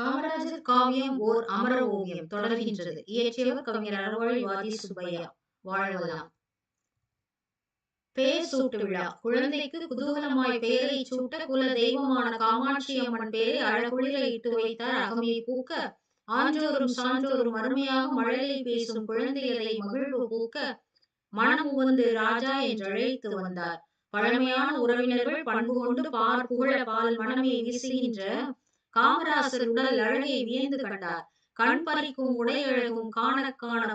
காமராஜர் காவியம் ஓர் அமர ஓவியம் தொடர்கின்றது. இயற்றியவர் கவிஞர் அறவாழிவாதி சுப்பையா. வாழ்வலாம் பெயர் சூட்டு விழா. குழந்தைக்கு குதூகலமாய் பெயரை சூட்ட குல தெய்வமான காமாட்சி அம்மன் பெயரை அழகுளிர இட்டு வைத்தார். அகமையை பூக்க ஆன்றோரும் சான்றோரும் அருமையாக மழலை பேசும் குழந்தையரை மகிழ்வு பூக்க மனம் உவந்து ராஜா என்று அழைத்து வந்தார். பழமையான உறவினர்கள் பண்பு கொண்டு பார் புகழ பால் மனமே வீசுகின்ற காமராசர் உடல் அழகை வியந்து கண்டார். கண் பறிக்கும் உடையழகும் காண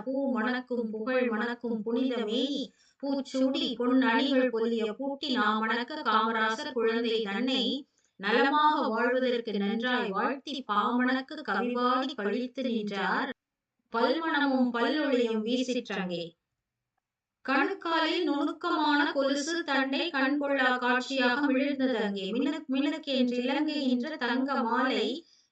பூ மணக்கும் புகழ் மணக்கும் புனித மேனி. பூச்சூடி பொன் அணிகள் பொலிய பூட்டி நாம் மணக்க காமராசர் குழந்தை தன்னை நலமாக வாழ்வதற்கு நன்றாய் வாழ்த்தி பாமணக்கு கவிவாடி கழித்து நின்றார். பல்மணமும் பல்லொழியும் வீசிற்றங்கே. கணுக்காலில் நுணுக்கமான கொலுசு தண்டை கண்கொள்ளா காட்சியாக விழுந்தது அங்கே. மினுக் மினுக்கு என்று இலங்குகின்ற தங்க மாலை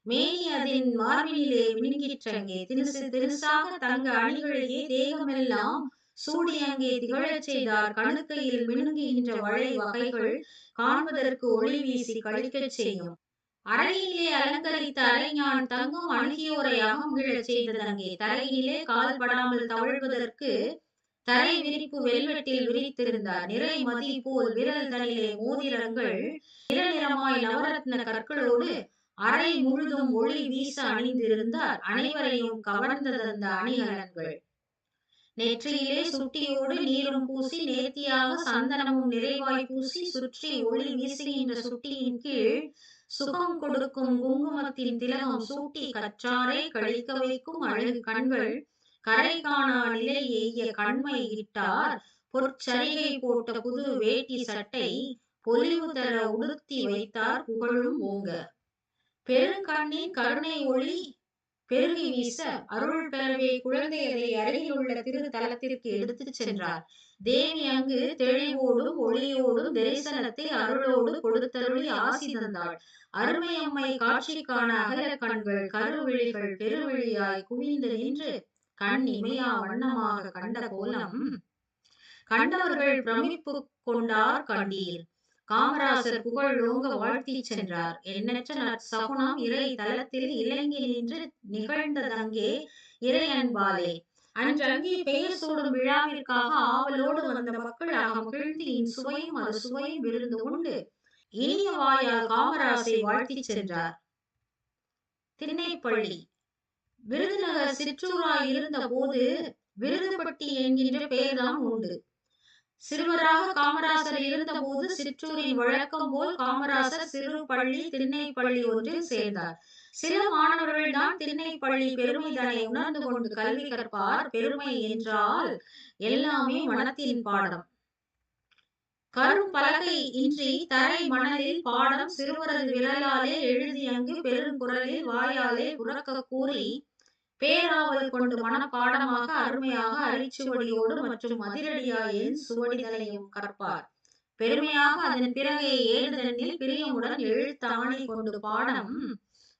மேனி அதன் மார்பினிலே மினுங்கிற்றங்கே தினுசு தினுசாக தங்க அணிகளையே தேகமெல்லாம் சூடி அங்கே திகழச் செய்தார். கணுக்கையில் மினுங்குகின்ற வளை வகைகள் காண்பதற்கு ஒளி வீசி கழிக்கச் செய்யும். அறையிலே அலங்கரித்த அரைஞான் தங்கும் அணுகியோரை அகமிழச் செய்தது அங்கே. தலையிலே கால் படாமல் தவழ்வதற்கு தரை விரிப்பு வெல்வெட்டில் விரித்திருந்த நிறை மதி போல் விரல் தனிலே மோதிரங்கள் நிறநிறமாய் நவரத்ன கற்களோடு அறை முழுதும் ஒளி வீச அணிந்திருந்தார். அனைவரையும் கவர்ந்தது அந்த அணிகலன்கள். நெற்றியிலே சுட்டியோடு நீரும் பூசி நேர்த்தியாக சந்தனமும் நிறைவாய் பூசி சுற்றி ஒளி வீசுகின்ற சுட்டியின் கீழ் சுகம் கொடுக்கும் குங்குமத்தின் திலகம் சூட்டி கற்றாரை கழிக்க வைக்கும் அழகு கண்கள் கரை காணா நிலை எய்ய கண்மை இட்டார். பொற்சரிகை போட்ட புது வேட்டி சட்டை பொலிவு தர உடுத்தி வைத்தார் புகழும் ஓங்க. பெருங்கண்ணின் கருணை ஒளி பெருகி வீச அருள் பெறவே குழந்தைகளை அருகில் உள்ள திருத்தலத்திற்கு எடுத்து சென்றார். தேவி அங்கு தெளிவோடும் ஒளியோடும் தரிசனத்தை அருளோடு கொடுத்தருளி ஆசி தந்தாள். அருமை அம்மை காட்சி காண அகல கண்கள் கருவிழிகள் பெருவிழியாய் குவிந்து நின்று கண் இமையா வண்ணமாக கண்ட கோலம் கண்டவர்கள் பிரமிப்பு கொண்டார் கண்டீர். காமராசர் புகழ் ஓங்க வாழ்த்தி சென்றார். எண்ணற்ற சகுனம் இறை தளத்தில் இலங்கி நின்று நிகழ்ந்ததங்கே இறை அன்பாலே அன்றங்கே பெயர் சூடும் விழாவிற்காக ஆவலோடு வந்த மக்கள் மகிழ்ந்து இன் சுவையும் அது சுவையும் விருந்து உண்டு. இனிய வாயால் காமராசை வாழ்த்தி சென்றார். திண்ணைப்பள்ளி விருதுநகர் சிற்றூராய் இருந்த போது விருதுபட்டி என்கின்ற பெயர்தான் உண்டு. சிறுவராக காமராசர் இருந்தபோது சிற்றூரின் வழக்கம் போல் காமராசர் சிறு பள்ளி திண்ணைப்பள்ளி ஒன்றில் சேர்ந்தார். சில மாணவர்கள் தான் திண்ணைப்பள்ளி பெருமைதனை உணர்ந்து கொண்டு கல்வி கற்பார் பெருமை என்றால் எல்லாமே மனத்தின் பாடம். கரும் பலகை இன்றி தரை மணலில் பாடம் சிறுவரது விரலாலே எழுதி அங்கு பெருங்குரலில் வாயாலே உறக்க கூறி பேராவல் கொண்டு மனப்பாடமாக அருமையாக அரிச்சுவடியோடு மற்றும் அதிரடியாயின் சுவடிதலையும் கற்பார். பெருமையாக அதன் பிறகே ஏழுதனில் பிரியமுடன் எழுத்தாணை கொண்டு பாடம்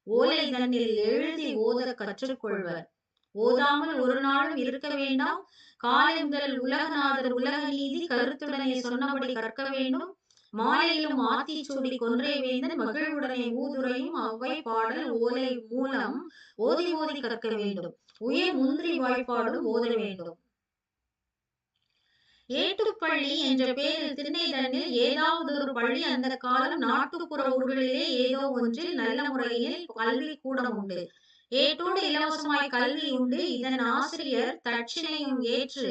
ஓலை தன்னில் எழுதி ஓத கற்றுக்கொள்வர். ஓதாமல் ஒரு நாளும் இருக்க வேண்டாம். காலை முதல் உலகநாதர் உலக நீதி கருத்துடனே சொன்னபடி கற்க வேண்டும். மாலையிலும் ஆத்திச்சூடி கொன்றை வேந்தன் மகிழ்வுடனே ஊதுரையும் அவ்வை பாடல் ஓலை மூலம் ஓதி ஓதி கற்க வேண்டும். உயர் முந்திரி வாய்ப்பாடும் ஓத வேண்டும். ஏட்டுப்பள்ளி என்ற பெயரில் திண்ணைதனில் ஏதாவது ஒரு பள்ளி அந்த காலம் நாட்டுப்புற ஊர்களிலே ஏதோ ஒன்றில் நல்ல முறையில் கல்வி கூடம் உண்டு. ஏட்டோடு இலவசமாய் கல்வி உண்டு. இதன் ஆசிரியர் தட்சிணையும் ஏற்று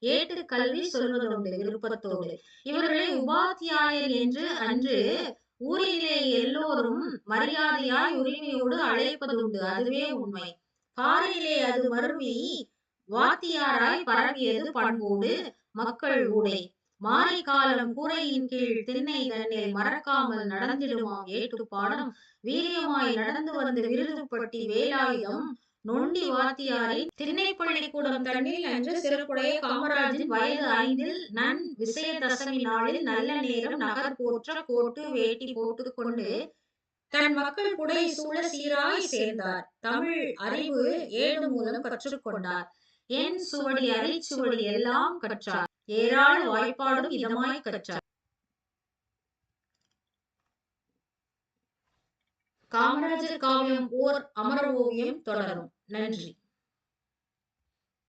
ஏட்டு கல்வி சொல்வதுண்டு விருப்பத்தோடு. இவர்களை உபாத்தியாயர் என்று அன்று ஊரிலே எல்லோரும் மரியாதையாய் உரிமையோடு அழைப்பதுண்டு. அதுவே உண்மை. காரிலே அது மருவி வாத்தியாராய் பரவியது பண்போடு மக்கள் ஊடே. மாறி காலம் கூரையின் கீழ் திண்ணை தன்னை மறக்காமல் நடந்திடுமாம். ஏட்டு பாடம் வீரியமாய் நடந்து வந்த விருதுப்பட்டி வேலாயுதம் நொண்டி வாத்தியாரின் திண்ணைப்பள்ளிக்கூடம் தண்ணில் அன்று சிறப்புடைய காமராஜின் வயது ஐந்தில் நன் விசயதசமி நாளில் நல்ல நேரம் நகர் போற்ற கோட்டு வேட்டி போட்டு கொண்டு தன் மக்கள் புடை சூழ சீராய் சேர்ந்தார். தமிழ் அறிவு ஏழு மூலம் கற்றுக்கொண்டார் என் சுவடி அரிச்சுவடி எல்லாம் கற்றார். ஏராள வாய்ப்பாடும் இதமாய் கற்றார். காமராஜர் காவியம் ஓர் அமர ஓவியம் தொடரும். நன்றி.